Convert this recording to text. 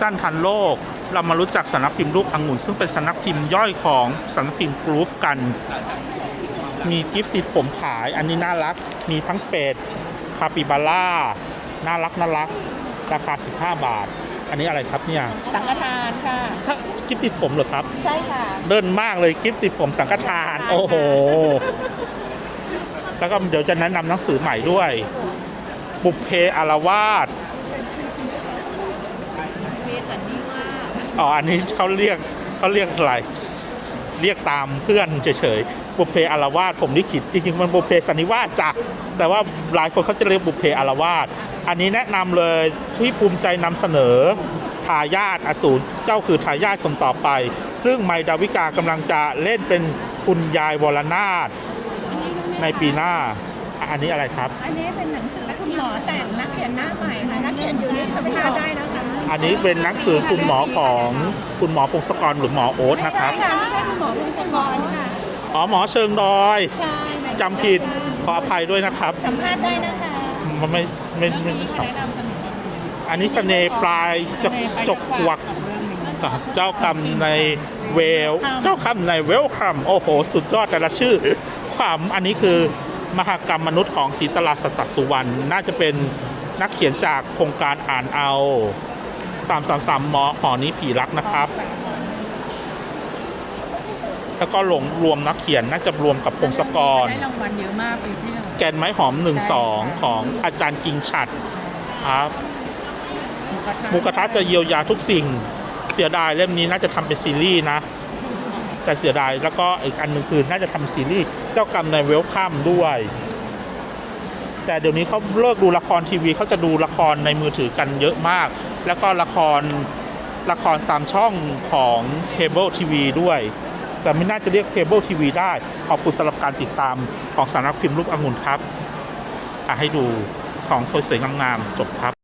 สั้นทันโลก เรามารู้จักสำนักพิมพ์รูปองุ่นซึ่งเป็นสำนักพิมพ์ย่อยของสำนักพิมพ์กรูฟกัน มีกิฟต์ติดผมขายอันนี้น่ารัก มีทั้งเป็ดคาปิบาร่าน่ารักน่ารัก ราคา 15 บาท อันนี้อะไรครับเนี่ยสังฆทานค่ะใช่กิฟต์ติดผมเหรอครับ ใช่ค่ะ เดินมากเลยกิฟต์ติดผมสังฆทาน โอ้โห แล้วก็เดี๋ยวจะแนะนำหนังสือใหม่ด้วย บุพเพอารวาส เมสันนิวาส อ๋ออันนี้เขาเรียกเขาเรียกอะไรเรียกตามเพื่อนเฉยๆบุพเพอารวาสผมลิขิตจริงๆมันบุพเพสันนิวาสจ้ะแต่ว่าหลายคนเขาจะเรียกบุพเพอารวาสอันนี้แนะนำเลยที่ภูมิใจนำเสนอทายาทอสูรเจ้าคือทายาทคนต่อไป ซึ่งไมดาวิกากำลังจะเล่นเป็นคุณยายวรนาถในปีหน้า อันนี้อะไรครับ อันนี้เป็นหนังสือคุณหมอแต่งนักเขียนหน้าใหม่ค่ะนักเขียนอยู่นี่สภาษณ์ได้นะคะ อันนี้เป็นหนังสือคุณหมอของคุณหมอพงศกรหรือหมอโอ๊ตนะครับ ใช่ค่ะไม่ใช่คุณหมอพงศกรค่ะอ๋อหมอเชิงดอยใช่จำผิดขออภัยด้วยนะครับ สัมภาษณ์ได้นะคะมันไม่ไม่ไม่ไม่สับแนะนำเสนออันนี้เสน่ห์ปลายจกจกกวักกับเจ้ากรรมในเวล เจ้ากรรมในเวลคัมโอ้โห สุดยอดแต่ละชื่อ ความอันนี้คือมหากรรมมนุษย์ของศรีตลาสัตตสุวรรณน่าจะเป็นนักเขียนจากโครงการอ่านเอา 333หมอหอนี้ผีรักนะครับ แล้วก็หลงรวมนักเขียนน่าจะรวมกับพงศกร ได้รางวัลเยอะมากปีที่แล้ว แกนไม้หอม1 2ของอาจารย์กิงฉัดครับหมูกระทะจะเยียวยาทุกสิ่ง เสียดายเล่มนี้น่าจะทำเป็นซีรีส์นะ แต่เสียดายแล้วก็อีกอันหนึ่งคือน่าจะทำซีรีส์เจ้ากรรมในเวลคัมด้วย แต่เดี๋ยวนี้เขาเลิกดูละครทีวีเขาจะดูละครในมือถือกันเยอะมาก แล้วก็ละครละครตามช่องของเคเบิลทีวีด้วย แต่ไม่น่าจะเรียกเคเบิลทีวีได้ ขอบคุณสำหรับการติดตามของสำนักพิมพ์รูปองุ่นครับอะให้ดูสองสวยๆงามๆจบครับ